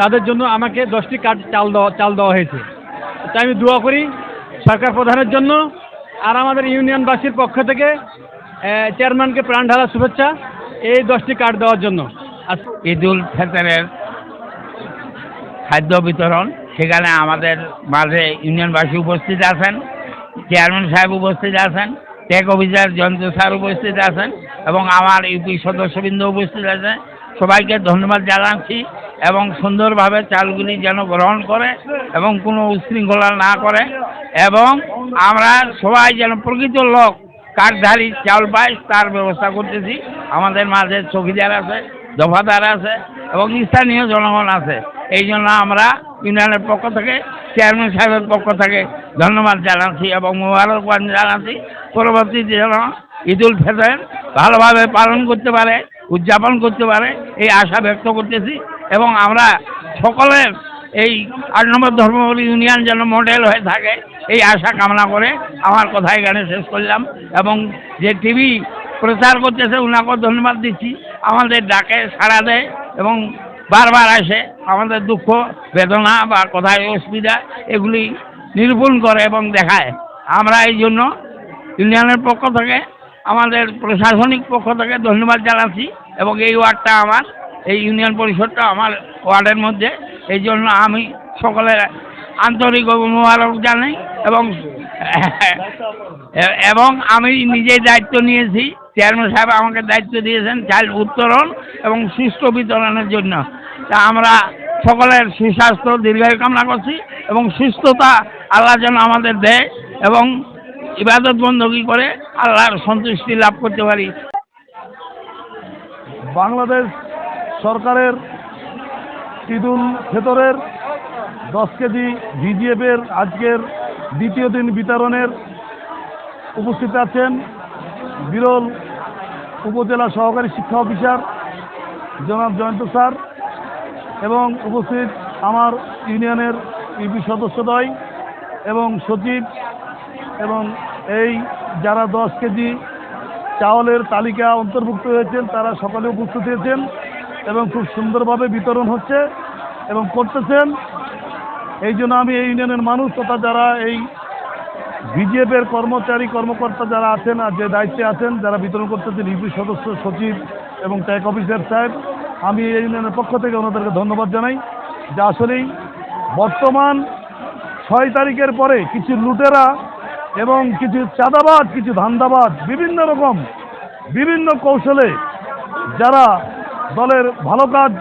তাদের জন্য আমাকে দশটি কার্ড চাল দেওয়া চাল দেওয়া হয়েছে। তাই আমি দোয়া করি সরকার প্রধানের জন্য আর আমাদের ইউনিয়নবাসীর পক্ষ থেকে চেয়ারম্যানকে প্রাণ ঢালা শুভেচ্ছা এই দশটি কার্ড দেওয়ার জন্য। আর ঈদ উল ফিতরের খাদ্য বিতরণ, সেখানে আমাদের মাঝে ইউনিয়নবাসী উপস্থিত আছেন, চেয়ারম্যান সাহেব উপস্থিত আছেন, টেক অফিসার জয়ন্ত স্যার উপস্থিত আছেন এবং আমার ইউপি সদস্যবৃন্দ উপস্থিত আছেন। সবাইকে ধন্যবাদ জানাচ্ছি। এবং সুন্দরভাবে চালগুলি যেন গ্রহণ করে এবং কোনো উশৃঙ্খলা না করে। এবং আমরা সবাই যেন প্রকৃত লোক কার্ডধারী চাল পায় তার ব্যবস্থা করতেছি। আমাদের মাঝে চৌকিদার আছে দফাদার আছে এবং স্থানীয় জনগণ আছে। এই জন্য আমরা ইউনিয়নের পক্ষ থেকে, চেয়ারম্যান সাহেবের পক্ষ থেকে ধন্যবাদ জানাচ্ছি এবং মোবারকবাদ জানাচ্ছি। পরবর্তীতে যেন ঈদ উল ফিতর ভালোভাবে পালন করতে পারে, উদযাপন করতে পারে, এই আশা ব্যক্ত করতেছি। এবং আমরা সকলের এই আট নম্বর ধর্মপরি ইউনিয়ন যেন মডেল হয়ে থাকে, এই আশা কামনা করে আমার কথা এখানে শেষ করলাম এবং যে টিভি প্রচার করতেছে ওনাকেও ধন্যবাদ দিচ্ছি। আমাদের ডাকে সাড়া দেয় এবং বারবার আসে। আমাদের দুঃখ, বেদনা বা কোথায় অসুবিধা এগুলি নিরূপণ করে এবং দেখায়। আমরা এই জন্য ইউনিয়নের পক্ষ থেকে, আমাদের প্রশাসনিক পক্ষ থেকে ধন্যবাদ জানাচ্ছি এবং এই ওয়ার্ডটা আমার। এই ইউনিয়ন পরিষদটা আমার ওয়ার্ডের মধ্যে। এই জন্য আমি সকলের আন্তরিক মোবারক জানাই এবং এবং আমি নিজেই দায়িত্ব নিয়েছি। চেয়ারম্যান সাহেব আমাকে দায়িত্ব দিয়েছেন চাল উত্তরণ এবং সুস্থ বিতরণের জন্য। তা আমরা সকলের সুস্বাস্থ্য দীর্ঘায়ু কামনা করছি এবং সুস্থতা আল্লাহ যেন আমাদের দেয় এবং ইবাদত বন্দী করে আল্লাহর সন্তুষ্টি লাভ করতে পারি। বাংলাদেশ সরকারের ঈদুল ফেতরের দশ কেজি ভিজিএফের আজকের দ্বিতীয় দিন বিতরণের উপস্থিত আছেন বিরল উপজেলা সহকারী শিক্ষা অফিসার জনাব জয়ন্ত স্যার এবং উপস্থিত আমার ইউনিয়নের ইউপি সদস্যদ্বয় এবং সচিব এবং এই যারা দশ কেজি চাউলের তালিকা অন্তর্ভুক্ত হয়েছেন, তারা সকলে উপস্থিত হয়েছেন। এবং খুব সুন্দরভাবে বিতরণ হচ্ছে এবং করতেছেন। এই জন্য আমি এই ইউনিয়নের মানুষ তথা যারা এই বিজেপির কর্মচারী, কর্মকর্তা যারা আছেন আর যে দায়িত্বে আছেন, যারা বিতরণ করতেছেন, ইউপি সদস্য সচিব এবং ট্যাক অফিসার সাহেব, আমি এই ইউনিয়নের পক্ষ থেকে ওনাদেরকে ধন্যবাদ জানাই যে আসলেই বর্তমান ছয় তারিখের পরে কিছু লুটেরা এবং কিছু চাঁদাবাদ কিছু ধান্দাবাদ বিভিন্ন রকম বিভিন্ন কৌশলে যারা দলের ভালো কাজ,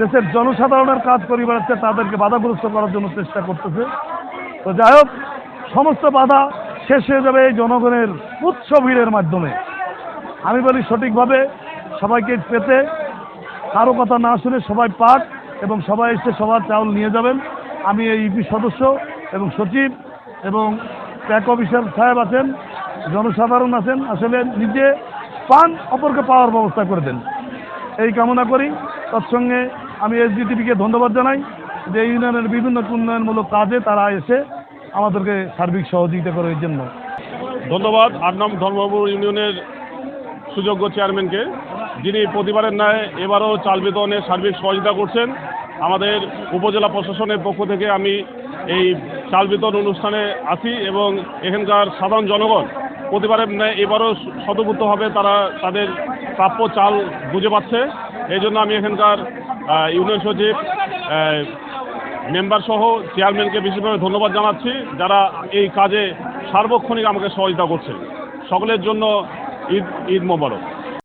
দেশের জনসাধারণের কাজ করে বেড়াচ্ছে তাদেরকে বাধাগ্রস্ত করার জন্য চেষ্টা করতেছে। তো যাই হোক, সমস্ত বাধা শেষ হয়ে যাবে এই জনগণের উৎস ভিড়ের মাধ্যমে। আমি বলি সঠিকভাবে সবাইকে পেতে, কারও কথা না শুনে সবাই পাক এবং সবাই এসে সবার চাউল নিয়ে যাবেন। আমি এই ইউপি সদস্য এবং সচিব এবং প্যাক অফিসার সাহেব আছেন, জনসাধারণ আছেন, আসলে নিজে পান, অপরকে পাওয়ার ব্যবস্থা করে দেন। এই কামনা করি। তৎসঙ্গে আমি এসডিটিভিকে ধন্যবাদ জানাই যে ইউনিয়নের বিভিন্ন উন্নয়নমূলক কাজে তারা এসে আমাদেরকে সার্বিক সহযোগিতা করে এর জন্য। ধন্যবাদ। আট নং ধর্মপুর ইউনিয়নের সুযোগ্য চেয়ারম্যানকে, যিনি প্রতিবারের ন্যায় এবারও চাল বিতরণে সার্বিক সহযোগিতা করছেন। আমাদের উপজেলা প্রশাসনের পক্ষ থেকে আমি এই চাল বিতরণ অনুষ্ঠানে আছি এবং এখানকার সাধারণ জনগণ প্রতিবারের ন্যায় এবারও শতভূতভাবে তারা তাদের প্রাপ্য চাল বুঝে পাচ্ছে। এই জন্য আমি এখানকার ইউনিয়ন সচিব মেম্বার সহ চেয়ারম্যানকে বিশেষভাবে ধন্যবাদ জানাচ্ছি, যারা এই কাজে সার্বক্ষণিক আমাকে সহযোগিতা করছে। সকলের জন্য ঈদ ঈদ মোবারক।